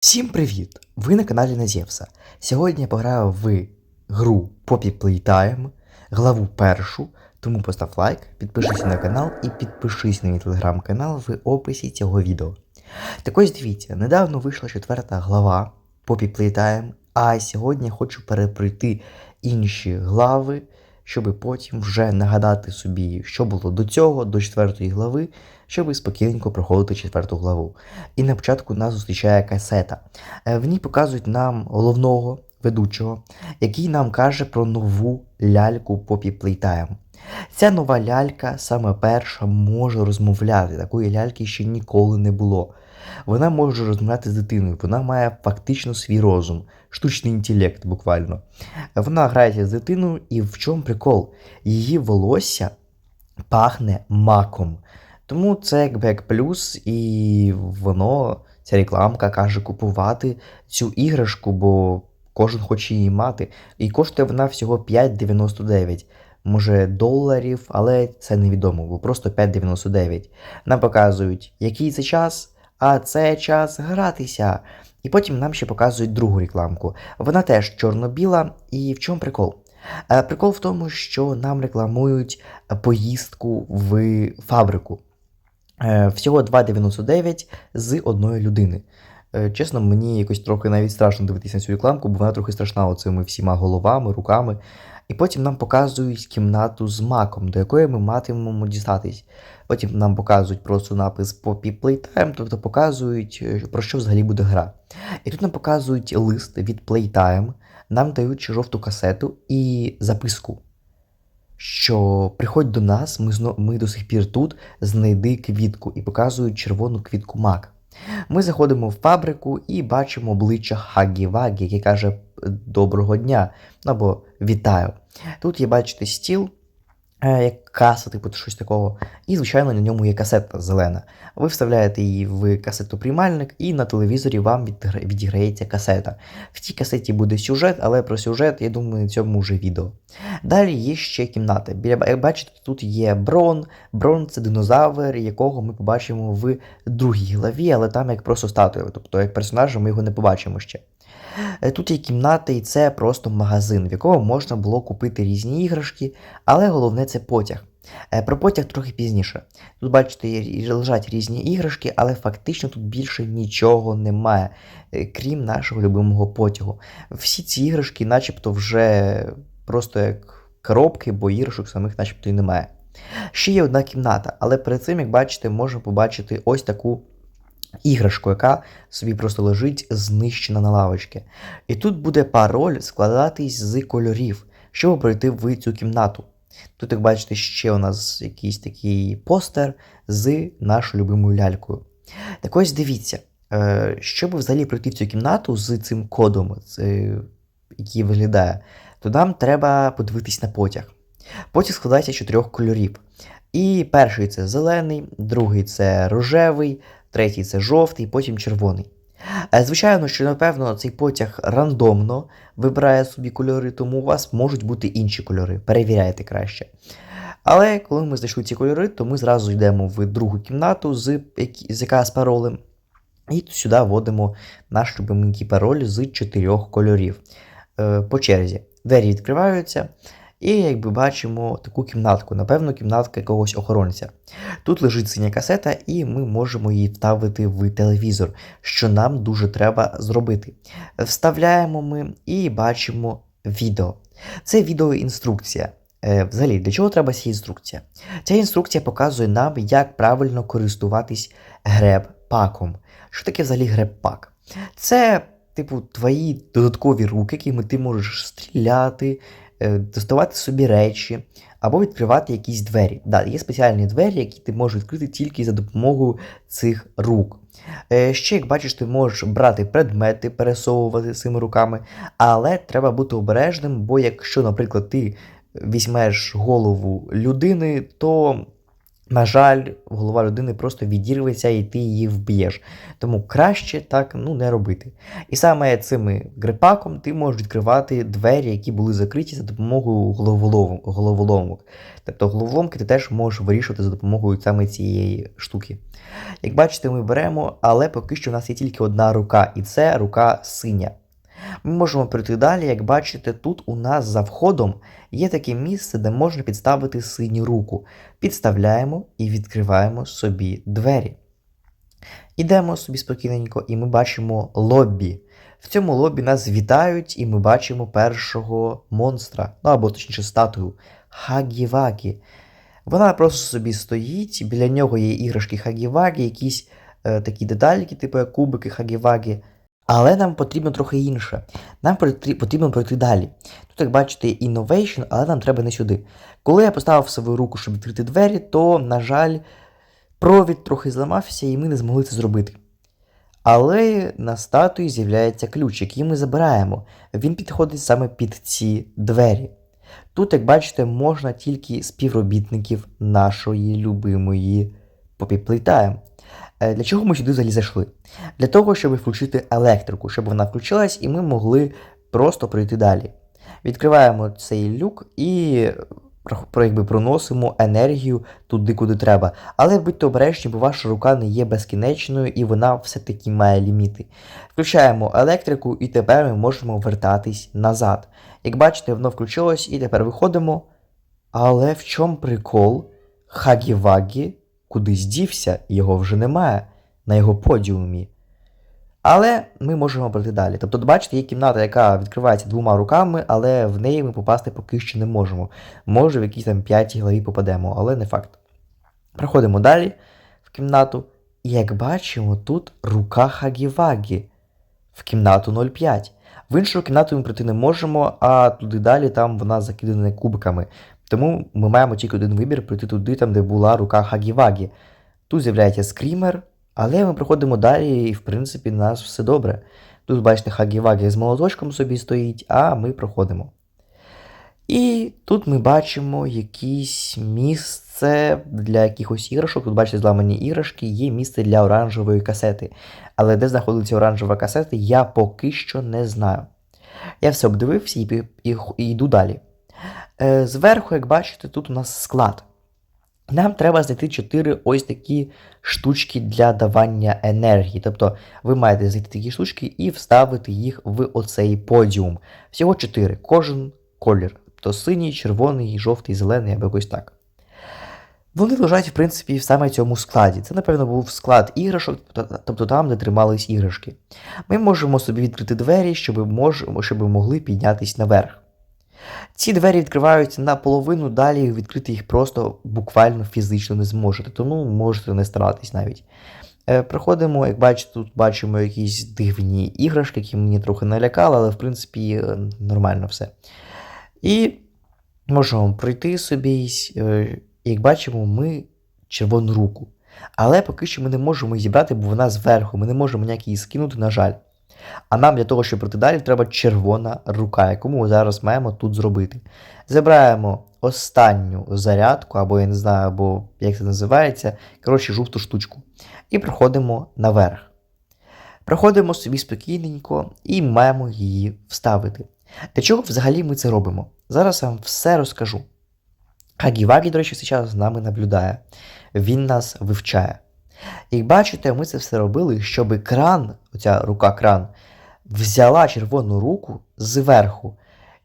Всім привіт! Ви на каналі Назєвса. Сьогодні я пограю в гру Poppy Playtime, главу першу, тому постав лайк, підпишись на канал і підпишись на мій телеграм-канал в описі цього відео. Так ось дивіться, недавно вийшла четверта глава Poppy Playtime, а сьогодні я хочу перепройти інші глави, щоб потім вже нагадати собі, що було до цього, до четвертої глави, щоб спокійненько проходити четверту главу. І на початку нас зустрічає касета. Е, В ній показують нам головного ведучого, який нам каже про нову ляльку Poppy Playtime. Ця нова лялька, саме перша, може розмовляти. Такої ляльки ще ніколи не було. Вона може розмовляти з дитиною, вона має фактично свій розум, штучний інтелект буквально. Вона грається з дитиною, і в чому прикол? Її волосся пахне маком. Тому це якби як плюс, і воно, ця рекламка каже купувати цю іграшку, бо кожен хоче її мати. І коштує вона всього 5,99. Може доларів, але це невідомо, бо просто 5,99. Нам показують, який це час, а це час гратися. І потім нам ще показують другу рекламку. Вона теж чорно-біла, і в чому прикол? Е, Прикол в тому, що нам рекламують поїздку в фабрику. Е, Всього 2,99 з одної людини. Е, Чесно, мені якось трохи навіть страшно дивитися на цю рекламку, бо вона трохи страшна оцими всіма головами, руками. І потім нам показують кімнату з маком, до якої ми матимемо дістатись. Потім нам показують просто напис Poppy Playtime, тобто показують, е, про що взагалі буде гра. І тут нам показують лист від Playtime, нам дають жовту касету і записку. Що приходь до нас, ми, ми до сих пір тут, знайди квітку і показують червону квітку мак. Ми заходимо в фабрику і бачимо обличчя Хагі Вагі, який каже Доброго дня або Вітаю. Тут є, бачите, стіл, е, каса, типу щось такого. І, звичайно, на ньому є касета зелена. Ви вставляєте її в касетоприймальник, і на телевізорі вам відіграється касета. В цій касеті буде сюжет, але про сюжет, я думаю, на цьому вже відео. Далі є ще кімната. Біля, як бачите, тут є Брон. Брон це динозавр, якого ми побачимо в другій главі, але там як просто статуя. Тобто, як персонажа ми його не побачимо ще. Е, Тут є кімната, і це просто магазин, в якому можна було купити різні іграшки, але головне це потяг. Е, Про потяг трохи пізніше. Тут, бачите, лежать різні іграшки, але фактично тут більше нічого немає, е, крім нашого любимого потягу. Всі ці іграшки, начебто, вже просто як коробки, бо іграшок самих начебто і немає. Ще є одна кімната, але перед цим, як бачите, можна побачити ось таку іграшку, яка собі просто лежить знищена на лавочці. І тут буде пароль складатись з кольорів, щоб пройти в цю кімнату. Тут, як бачите, ще у нас якийсь такий постер з нашою любимою лялькою. Так ось дивіться, е, щоб взагалі пройти в цю кімнату з цим кодом, який виглядає, то нам треба подивитись на потяг. Потяг складається з чотирьох кольорів. І перший це зелений, другий це рожевий, третій це жовтий, потім червоний. Е, Звичайно, що напевно цей потяг рандомно вибирає собі кольори, тому у вас можуть бути інші кольори. Перевіряйте краще. Але коли ми знайшли ці кольори, то ми зразу йдемо в другу кімнату, з, з яка з паролем. І сюди вводимо наш любименький пароль з чотирьох кольорів. Е, По черзі. Двері відкриваються, і якби бачимо таку кімнатку, напевно, кімнатка якогось охоронця. Тут лежить синя касета, і ми можемо її вставити в телевізор, що нам дуже треба зробити. Вставляємо ми і бачимо відео. Це відеоінструкція. Е, Взагалі, для чого треба ця інструкція? Ця інструкція показує нам, як правильно користуватись греб-паком. Що таке взагалі греб-пак? Це, типу, твої додаткові руки, якими ти можеш стріляти, доставати собі речі або відкривати якісь двері. Да, є спеціальні двері, які ти можеш відкрити тільки за допомогою цих рук. Е, Ще, як бачиш, ти можеш брати предмети, пересовувати цими руками, але треба бути обережним, бо якщо, наприклад, ти візьмеш голову людини, то на жаль, голова людини просто відірветься і ти її вб'єш. Тому краще так ну, не робити. І саме цими грипаком ти можеш відкривати двері, які були закриті за допомогою головолом- головоломок. Тобто головоломки ти теж можеш вирішувати за допомогою саме цієї штуки. Як бачите, ми беремо, але поки що у нас є тільки одна рука, і це рука синя. Ми можемо пройти далі, як бачите, тут у нас за входом є таке місце, де можна підставити синю руку. Підставляємо і відкриваємо собі двері. Ідемо собі спокійненько, і ми бачимо лоббі. В цьому лоббі нас вітають, і ми бачимо першого монстра, ну або точніше статую Хагівагі. Вона просто собі стоїть, біля нього є іграшки Хагівагі, якісь е, такі детальки, типу як кубики Хагівагі. Але нам потрібно трохи інше. Нам потрібно пройти далі. Тут, як бачите, innovation, але нам треба не сюди. Коли я поставив свою руку, щоб відкрити двері, то, на жаль, провід трохи зламався, і ми не змогли це зробити. Але на статуї з'являється ключ, який ми забираємо. Він підходить саме під ці двері. Тут, як бачите, можна тільки співробітників нашої любимої. Е, Для чого ми сюди взагалі зайшли? Для того, щоб включити електрику, щоб вона включилась, і ми могли просто пройти далі. Відкриваємо цей люк і якби проносимо енергію туди, куди треба. Але будьте обережні, бо ваша рука не є безкінечною і вона все-таки має ліміти. Включаємо електрику, і тепер ми можемо вертатись назад. Як бачите, воно включилось, і тепер виходимо. Але в чому прикол? Хагі-Вагі кудись дівся, його вже немає на його подіумі. Але ми можемо пройти далі. Тобто, бачите, є кімната, яка відкривається двома руками, але в неї ми попасти поки що не можемо. Може, в якійсь там п'ятій главі попадемо, але не факт. Проходимо далі в кімнату. І як бачимо, тут рука Хагівагі в кімнату 05. В іншу кімнату ми пройти не можемо, а туди далі там вона закидана кубиками. Тому ми маємо тільки один вибір пройти туди, там, де була рука Хагівагі. Тут з'являється скрімер, але ми проходимо далі, і в принципі у нас все добре. Тут, бачите, Хагівагі з молоточком собі стоїть, а ми проходимо. І тут ми бачимо якесь місце для якихось іграшок. Тут, бачите, зламані іграшки, є місце для оранжевої касети. Але де знаходиться оранжева касета, я поки що не знаю. Я все обдивився і йду далі. Е, зверху, як бачите, тут у нас склад. Нам треба знайти 4 ось такі штучки для давання енергії. Тобто ви маєте знайти такі штучки і вставити їх в оцей подіум. Всього 4, кожен колір. Тобто синій, червоний, жовтий, зелений або якось так. Вони лежать, в принципі, в саме цьому складі. Це, напевно, був склад іграшок, тобто- там, де тримались іграшки. Ми можемо собі відкрити двері, щоб, мож... щоб могли піднятись наверх. Ці двері відкриваються наполовину, далі відкрити їх просто буквально фізично не зможете, тому можете не старатись навіть. Е, Проходимо, як бачите, тут бачимо якісь дивні іграшки, які мені трохи налякали, але в принципі е, нормально все. І можемо пройти собі. е, Як бачимо, ми червону руку. Але поки що ми не можемо її зібрати, бо вона зверху. Ми не можемо ніяк її скинути, на жаль. А нам для того, щоб пройти далі, треба червона рука, яку ми зараз маємо тут зробити. Забираємо останню зарядку, або я не знаю, або як це називається. Коротше, жовту штучку. І проходимо наверх. Проходимо собі спокійненько і маємо її вставити. Для чого взагалі ми це робимо? Зараз вам все розкажу. Хагівагі, до речі, зараз з нами наблюдає. Він нас вивчає. Як бачите, ми це все робили, щоб кран, оця рука кран, взяла червону руку зверху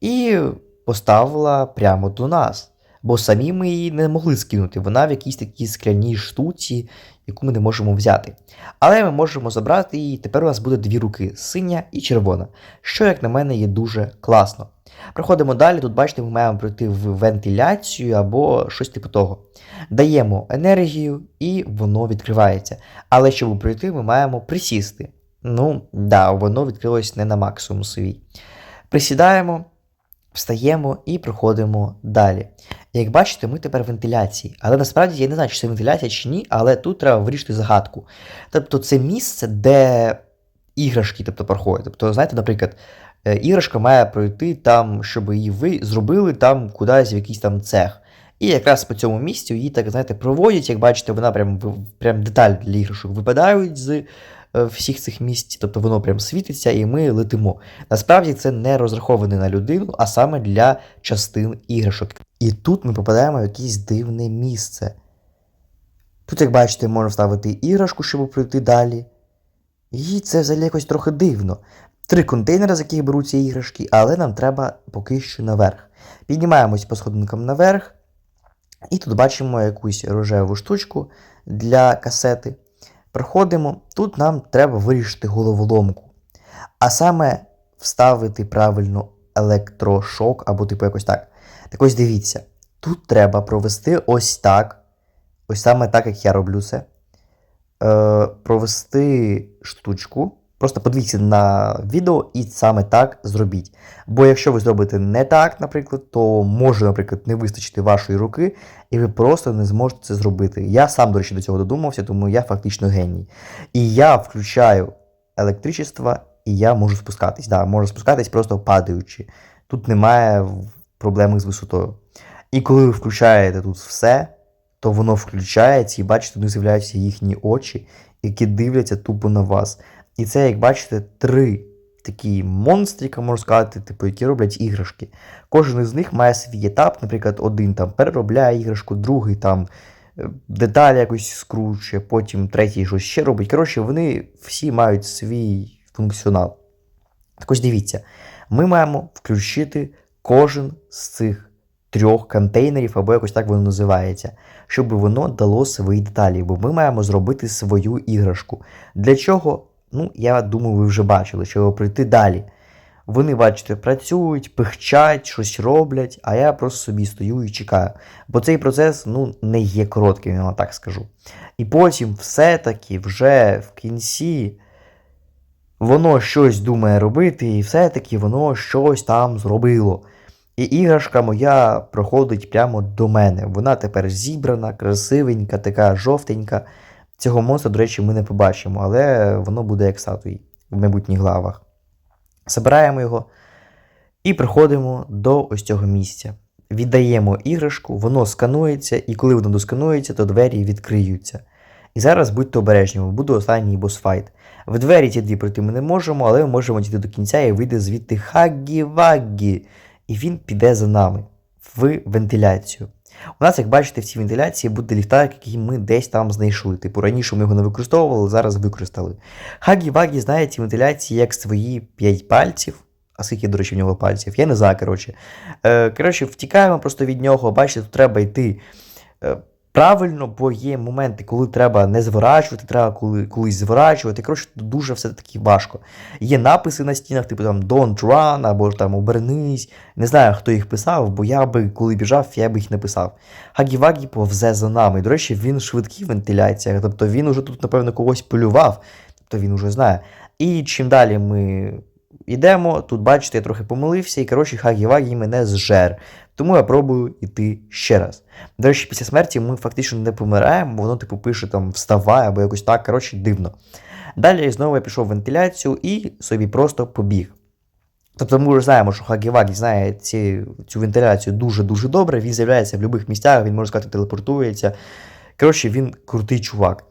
і поставила прямо до нас. Бо самі ми її не могли скинути. Вона в якійсь такій скляній штуці, яку ми не можемо взяти. Але ми можемо забрати її, тепер у нас буде дві руки синя і червона, що, як на мене, є дуже класно. Проходимо далі. Тут, бачите, ми маємо пройти в вентиляцію або щось типу того. Даємо енергію, і воно відкривається. Але щоб пройти, ми маємо присісти. Ну, да, воно відкрилось не на максимум свій. Присідаємо, встаємо і проходимо далі. Як бачите, ми тепер в вентиляції. Але насправді я не знаю, чи це вентиляція чи ні, але тут треба вирішити загадку. Тобто, це місце, де іграшки тобто, проходять. Тобто, знаєте, наприклад, е, іграшка має пройти там, щоб її ви зробили там кудись в якийсь там цех. І якраз по цьому місцю її так, знаєте, проводять, як бачите, вона прям, прям деталь для іграшок випадають з всіх цих місць, тобто воно прям світиться, і ми летимо. Насправді це не розраховане на людину, а саме для частин іграшок. І тут ми попадаємо в якесь дивне місце. Тут, як бачите, можна вставити іграшку, щоб пройти далі. І це взагалі якось трохи дивно. Три контейнери, з яких беруться іграшки, але нам треба поки що наверх. Піднімаємось по сходинкам наверх, і тут бачимо якусь рожеву штучку для касети. Проходимо. Тут нам треба вирішити головоломку. А саме вставити правильно електрошок або типу якось так. Так ось дивіться, тут треба провести ось так. Ось саме так, як я роблю це. Е, провести штучку. Просто подивіться на відео і саме так зробіть. Бо якщо ви зробите не так, наприклад, то може, наприклад, не вистачити вашої руки, і ви просто не зможете це зробити. Я сам, до речі, до цього додумався, тому я фактично геній. І я включаю електричество, і я можу спускатись. Да, можу спускатись просто падаючи. Тут немає проблеми з висотою. І коли ви включаєте тут все, то воно включається, і бачите, тут з'являються їхні очі, які дивляться тупо на вас. І це, як бачите, три такі монстріка, можна сказати, типу, які роблять іграшки. Кожен із них має свій етап, наприклад, один там переробляє іграшку, другий там е, деталі якось скручує, потім третій щось ще робить. Коротше, вони всі мають свій функціонал. Так ось дивіться, ми маємо включити кожен з цих трьох контейнерів, або якось так воно називається, щоб воно дало свої деталі, бо ми маємо зробити свою іграшку. Для чого? Ну, я думаю, ви вже бачили, щоб прийти далі. Вони, бачите, працюють, пихчать, щось роблять, а я просто собі стою і чекаю. Бо цей процес ну, не є коротким, я вам так скажу. І потім все-таки вже в кінці воно щось думає робити, і все-таки воно щось там зробило. І іграшка моя проходить прямо до мене. Вона тепер зібрана, красивенька, така жовтенька. Цього монстра, до речі, ми не побачимо, але воно буде як статуї в майбутніх главах. Забираємо його і приходимо до ось цього місця. Віддаємо іграшку, воно сканується, і коли воно досканується, то двері відкриються. І зараз будьте обережні, бо буде останній босфайт. В двері ці дві пройти ми не можемо, але ми можемо дійти до кінця і вийде звідти Хагі-Вагі. І він піде за нами в вентиляцію. У нас, як бачите, в цій вентиляції буде ліхтарик, який ми десь там знайшли. Типу раніше ми його не використовували, зараз використали. Хагі-Вагі знає ці вентиляції як свої 5 пальців. А скільки, до речі, в нього пальців? Я не знаю, коротше. Е, коротше, втікаємо просто від нього. Бачите, тут треба йти е, правильно, бо є моменти, коли треба не зворачувати, треба коли, колись зворачувати. Коротше, дуже все-таки важко. Є написи на стінах, типу там Don't run, або там обернись. Не знаю, хто їх писав, бо я би, коли біжав, я би їх не писав. Хагі-Вагі повзе за нами. До речі, він швидкий в вентиляціях, тобто він уже тут, напевно, когось полював, тобто він уже знає. І чим далі ми йдемо, тут, бачите, я трохи помилився, і коротше, Хагі-Вагі мене зжер. Тому я пробую йти ще раз. До речі, після смерті ми фактично не помираємо, воно, типу, пише там вставай або якось так, коротше, дивно. Далі знову я пішов в вентиляцію і собі просто побіг. Тобто ми вже знаємо, що Хагі-Вагі знає ці, цю вентиляцію дуже-дуже добре, він з'являється в будь-яких місцях, він, можна сказати, телепортується. Коротше, він крутий чувак.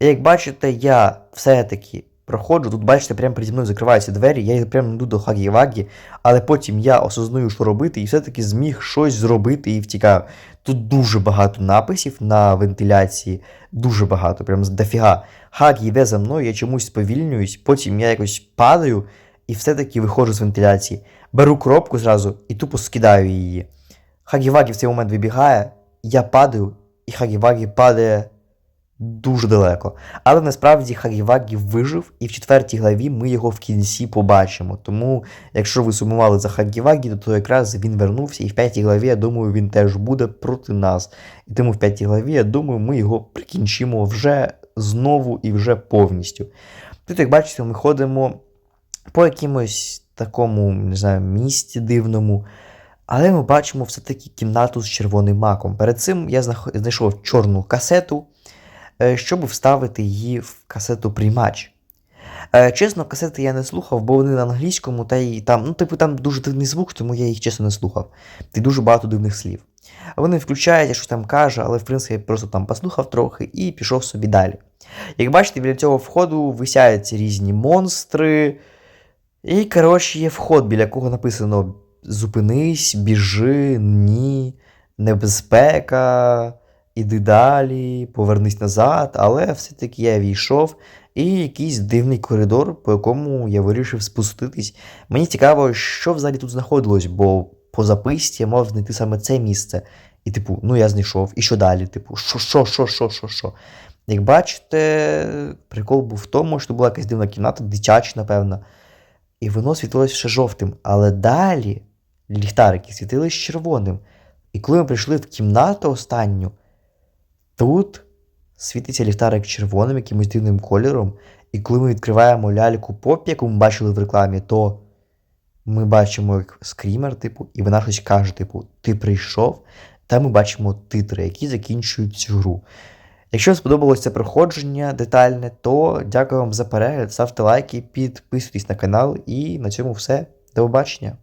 Як бачите, я все-таки проходжу, тут, бачите, прямо переді мною закриваються двері, я прямо йду до Хагі-Вагі, але потім я осознаю, що робити, і все-таки зміг щось зробити і втікаю. Тут дуже багато написів на вентиляції, дуже багато, прям дофіга. Хагі йде за мною, я чомусь сповільнююсь, потім я якось падаю і все-таки виходжу з вентиляції. Беру коробку зразу і тупо скидаю її. Хагі-Вагі в цей момент вибігає, я падаю, і Хагі-Вагі падає дуже далеко. Але насправді Хагі-Вагі вижив, і в четвертій главі ми його в кінці побачимо. Тому, якщо ви сумували за Хагі-Вагі, то якраз він вернувся, і в п'ятій главі, я думаю, він теж буде проти нас. І тому в п'ятій главі, я думаю, ми його прикінчимо вже знову і вже повністю. Тут, як бачите, ми ходимо по якимось такому, не знаю, місті дивному. Але ми бачимо все-таки кімнату з червоним маком. Перед цим я знайшов чорну касету, щоб вставити її в касету приймач. Е, Чесно, касети я не слухав, бо вони на англійському, та й там, ну, типу, там дуже дивний звук, тому я їх чесно не слухав. Й дуже багато дивних слів. Вони включаються, щось там каже, але в принципі я просто там послухав трохи і пішов собі далі. Як бачите, біля цього входу висяються різні монстри. І, коротше, є вход, біля кого написано Зупинись, біжи, ні, небезпека, іди далі, повернись назад, але все-таки я війшов. І якийсь дивний коридор, по якому я вирішив спуститись. Мені цікаво, що взагалі тут знаходилось, бо по записці я мав знайти саме це місце. І, типу, ну я знайшов. І що далі? Типу, що, що, що, що, що, що? Як бачите, прикол був в тому, що була якась дивна кімната, дитяча, напевно. І воно світилося ще жовтим. Але далі ліхтарики світились червоним. І коли ми прийшли в кімнату останню, тут світиться ліхтарик червоним, якимось дивним кольором. І коли ми відкриваємо ляльку поп, яку ми бачили в рекламі, то ми бачимо як скрімер, типу, і вона щось каже, типу, ти прийшов, та ми бачимо титри, які закінчують цю гру. Якщо вам сподобалось це проходження детальне, то дякую вам за перегляд, ставте лайки, підписуйтесь на канал і на цьому все. До побачення!